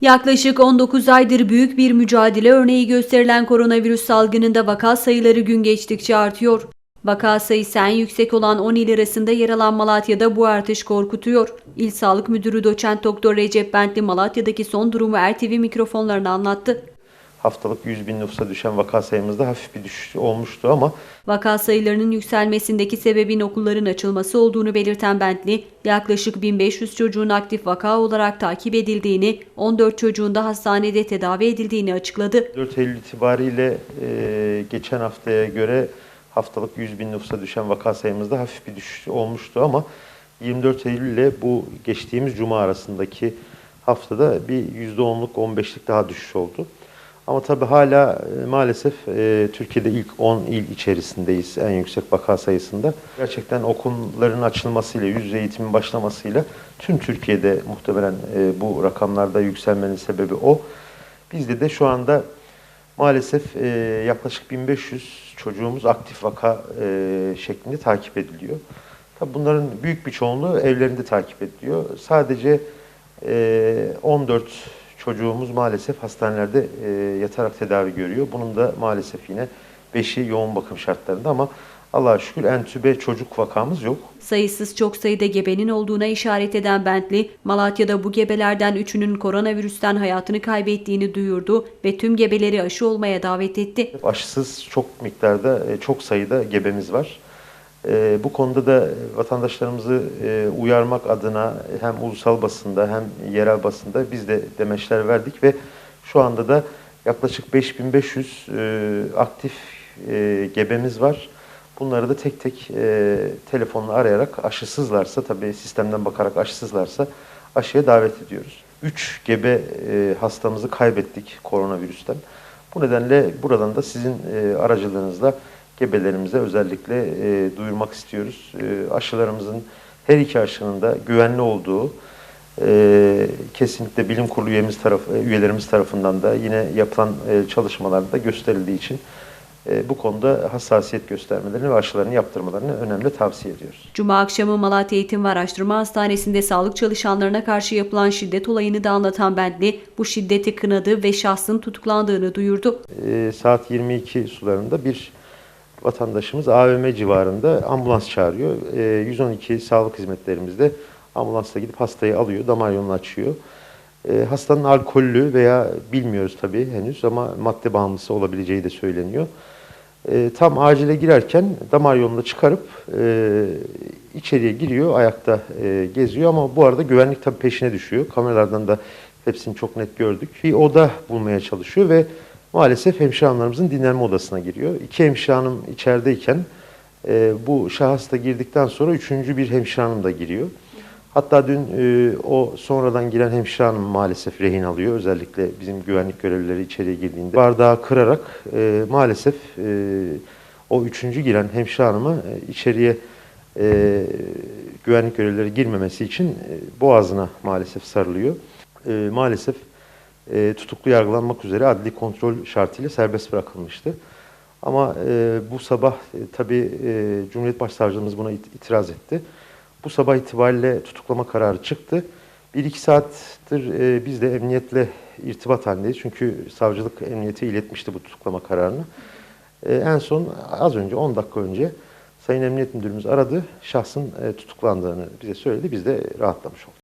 Yaklaşık 19 aydır büyük bir mücadele örneği gösterilen koronavirüs salgınında vaka sayıları gün geçtikçe artıyor. Vaka sayısı en yüksek olan 10 il arasında yer alan Malatya'da bu artış korkutuyor. İl Sağlık Müdürü Doçent Doktor Recep Bentli Malatya'daki son durumu RTV mikrofonlarına anlattı. Haftalık 100 bin nüfusa düşen vaka sayımızda hafif bir düşüş olmuştu ama Vaka sayılarının yükselmesindeki sebebin okulların açılması olduğunu belirten Bentli, yaklaşık 1500 çocuğun aktif vaka olarak takip edildiğini, 14 çocuğun da hastanede tedavi edildiğini açıkladı. 4 Eylül itibariyle e, geçen haftaya göre haftalık 100 bin nüfusa düşen vaka sayımızda hafif bir düşüş olmuştu ama 24 Eylül ile bu geçtiğimiz cuma arasındaki haftada bir %10'luk 15'lik daha düşüş oldu. Ama tabii hala e, maalesef e, Türkiye'de ilk 10 il içerisindeyiz en yüksek vaka sayısında. Gerçekten okulların açılmasıyla, yüz yüze eğitimin başlamasıyla tüm Türkiye'de muhtemelen e, bu rakamlarda yükselmenin sebebi o. Bizde de şu anda maalesef e, yaklaşık 1500 çocuğumuz aktif vaka e, şeklinde takip ediliyor. Tabii bunların büyük bir çoğunluğu evlerinde takip ediliyor. Sadece e, 14 çocuğumuz maalesef hastanelerde e, yatarak tedavi görüyor. Bunun da maalesef yine 5'i yoğun bakım şartlarında ama Allah'a şükür entübe çocuk vakamız yok. Sayısız çok sayıda gebenin olduğuna işaret eden Bentli, Malatya'da bu gebelerden üçünün koronavirüsten hayatını kaybettiğini duyurdu ve tüm gebeleri aşı olmaya davet etti. Aşısız çok miktarda, e, çok sayıda gebemiz var. E, Bu konuda da vatandaşlarımızı e, uyarmak adına hem ulusal basında hem yerel basında biz de demeçler verdik ve şu anda da yaklaşık 5500 e, aktif e, gebemiz var. Bunları da tek tek e, telefonla arayarak aşısızlarsa tabii sistemden bakarak aşısızlarsa aşıya davet ediyoruz. 3 gebe e, hastamızı kaybettik koronavirüsten. Bu nedenle buradan da sizin e, aracılığınızla gebelerimize özellikle e, duyurmak istiyoruz. E, aşılarımızın her iki aşının da güvenli olduğu e, kesinlikle bilim kurulu üyemiz taraf, e, üyelerimiz tarafından da yine yapılan e, çalışmalarda gösterildiği için e, bu konuda hassasiyet göstermelerini ve aşılarını yaptırmalarını önemli tavsiye ediyoruz. Cuma akşamı Malatya Eğitim ve Araştırma Hastanesi'nde sağlık çalışanlarına karşı yapılan şiddet olayını da anlatan Bentli, bu şiddeti kınadı ve şahsın tutuklandığını duyurdu. E, saat 22 sularında bir vatandaşımız AVM civarında ambulans çağırıyor. E, 112 sağlık hizmetlerimizde ambulansla gidip hastayı alıyor, damar yolunu açıyor. E, hastanın alkollü veya bilmiyoruz tabii henüz ama madde bağımlısı olabileceği de söyleniyor. E, tam acile girerken damar yolunu çıkarıp e, içeriye giriyor, ayakta e, geziyor ama bu arada güvenlik tabii peşine düşüyor. Kameralardan da hepsini çok net gördük. Bir oda bulmaya çalışıyor ve maalesef hemşire hanımlarımızın dinlenme odasına giriyor. İki hemşire hanım içerideyken e, bu şahıs da girdikten sonra üçüncü bir hemşire hanım da giriyor. Hatta dün e, o sonradan giren hemşire hanım maalesef rehin alıyor. Özellikle bizim güvenlik görevlileri içeriye girdiğinde bardağı kırarak e, maalesef e, o üçüncü giren hemşire hanımı e, içeriye e, güvenlik görevlileri girmemesi için e, boğazına maalesef sarılıyor. E, maalesef e, tutuklu yargılanmak üzere adli kontrol şartıyla serbest bırakılmıştı. Ama e, bu sabah e, tabii e, Cumhuriyet Başsavcılığımız buna it- itiraz etti. Bu sabah itibariyle tutuklama kararı çıktı. Bir iki saattir e, biz de emniyetle irtibat halindeyiz. Çünkü savcılık emniyete iletmişti bu tutuklama kararını. E, en son az önce 10 dakika önce Sayın Emniyet Müdürümüz aradı. Şahsın e, tutuklandığını bize söyledi. Biz de rahatlamış olduk.